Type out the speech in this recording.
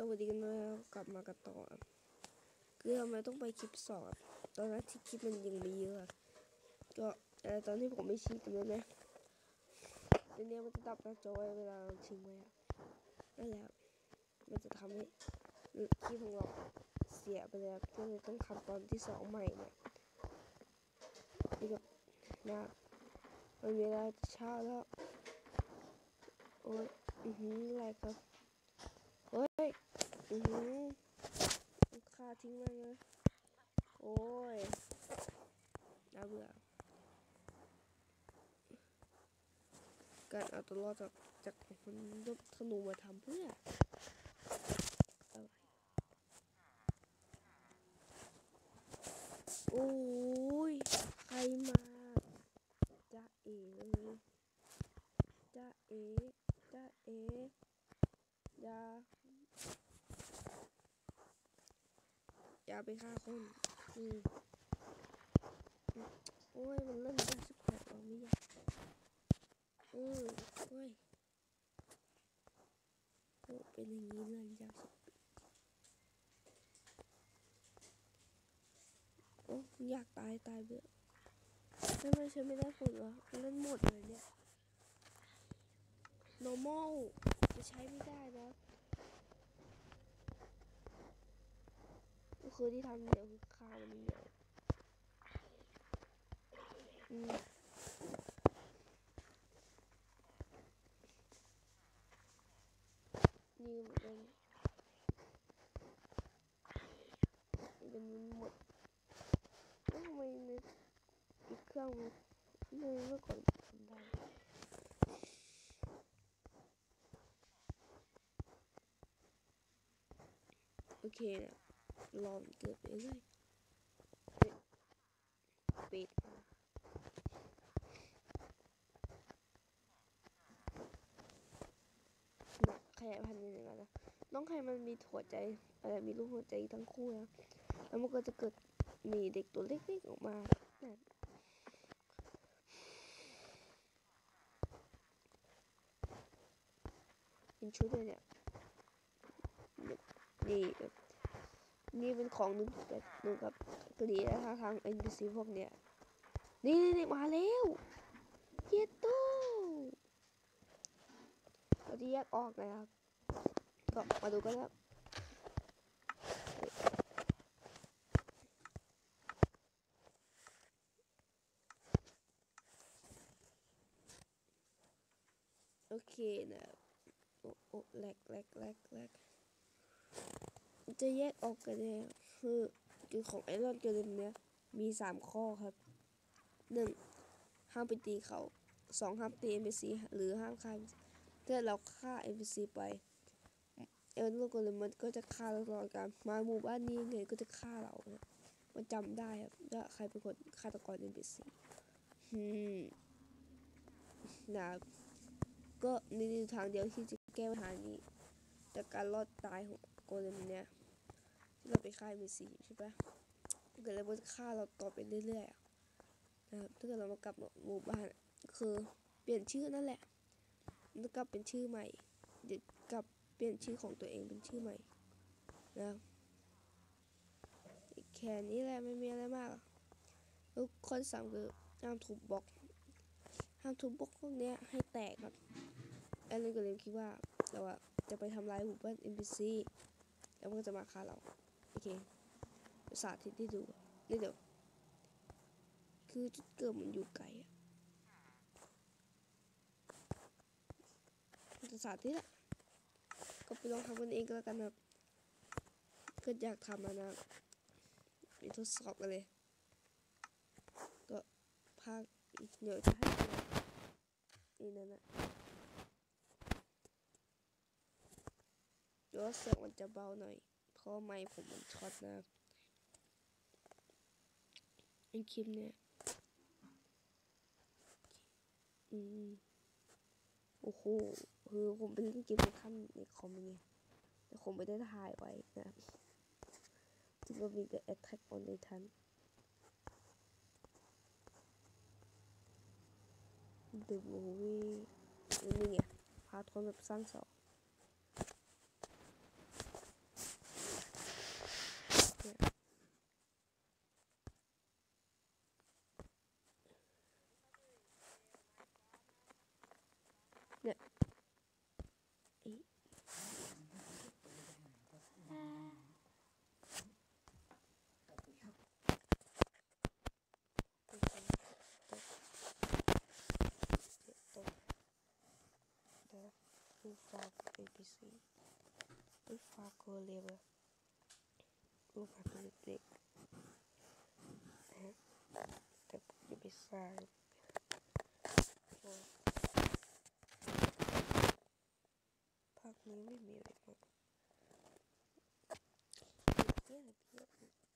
สวัสดีกันด้วยครับกลับมากันต่อคือทำไมต้องไปคลิปสอนตอนนั้นที่คลิปมันยังไม่เยอะก็เอ่ตอนที่ผมไม่ชี้จำได้ไหมทีเนี้ยมันจะดับหน้าจอไว้เวลาเราทิ้งไว้อะนั่นแหละมันจะทำให้คลิปของเราเสียไปเลยครับก็เลยต้องทำตอนที่สองใหม่เนี่ยนี่กับนะมันเวลาเช้าแล้วโอ้ยอือหืออะไรครับ อือหือฆ่าทิ้งเลยเลย โอ้ยน่าเบื่อการเอาตัวรอดจากจากมันยกธนูมาทำเพื่ออะไรโอ้ยใครมาจ้าเอ๋เลยจ้าเอ๋จ้าเอ๋ย่า อย่าไปฆ่าคนอืมโอ้ย มันเริ่มยากชิบหายแล้วไม่อยากอืมโอ้ยโอ้เป็นอย่างนี้เลยยากชิโอ้อยากตายตายเบื่อทำไมฉันไม่ได้ผลวะเล่นหมดเลยเนี่ย normal จะใช้ไม่ได้นะก็ คือที่ทำเนี่ยวคือฆ่าวมันเหนียอืมนี่เหมือนกันเป็นมันหมดแล้วทำไมในอีกเครื่องมันในเมื่อก่อนทำได้โอเคนะ ลองเกิดไปเรื่อยปิดปิดนะขยายพันธุ์ยังไงนะน้องไข่มันมีหัวใจอะไรมีรูปหัวใจทั้งคู่นะแล้วมันก็จะเกิดมีเด็กตัวเล็กๆออกมานั่นเป็นชุดเลยเนี่ยนี่แบบ นี่เป็นของหนึ่งแบบหนึ่งกับกรีนะคะทาง NPC พวกเนี้ยนี่นี่นมาแล้วเยตโตเราจะแยกออกนะครับ ก็มาดูกันครับโอเคนะโอ้โอ้แลกแลกแลกแลก จะแยกออกกันเนี่ยคือคือของไอรอนเกลมเนี่ยมีสามข้อครับหนึ่งห้ามไปตีเขาสองห้ามตี NPC หรือห้ามฆ่าถ้าเราฆ่า NPC ไปเอลโลกเลมมันก็จะฆ่าเราตลอดการมาหมู่บ้านนี้ไงก็จะฆ่าเรานะมันจำได้ครับว่าใครเป็นคนฆาตกร NPC อืมนะครับก็นี่ทางเดียวที่จะแก้ปัญหานี้จากการรอดตายของ โกเลมเนี่ยที่เราไปฆ่า NPC ใช่ปะเกิดอะไรมันจะฆ่าเราต่อไปเรื่อยๆนะครับถ้าเกิดเรามากลับหมู่บ้านคือเปลี่ยนชื่อนั่นแหละแล้วกลับเป็นชื่อใหม่ เดี๋ยวกลับเปลี่ยนชื่อของตัวเองเป็นชื่อใหม่นะแค่นี้แหละไม่มีอะไรมากแล้วคนสามคือห้ามทุบบล็อกห้ามทุบบล็อกพวกเนี้ยให้แตกครับแอลเลนก็เลยคิดว่าเราอะจะไปทำลายหมู่บ้าน NPC แล้วมันก็จะมาฆ่าเรา โอเคสาธิตให้ดูนี่เดี๋ยว คือจุดเกิดมันอยู่ไกลอะจะสาธิตอะก็ไปลองทำกันเองก็แล้วกันครับก็อยากทำแล้นะไปทดสอบกันเลย ก็ภาคเดี๋ยวจะให้นี่นั่นนะ เดี๋ยวเสียงมันจะเบาหน่อย เพราะไมค์ผมมันช็อตนะไอคลิปเนี่ย อืม โอ้โห คือผมไปเล่นเกมในขั้นในคอมไงแต่ผมไม่ได้ถ่ายไว้นะครับที่ว่ามีแต่ Attack on Titan The Movie นี่ไงพาร์ทคนแบบสร้างสอง No. Ufaco ABC Ufaco leva Ufaco de play Tempo de pensar Bom muy, muy, muy, muy.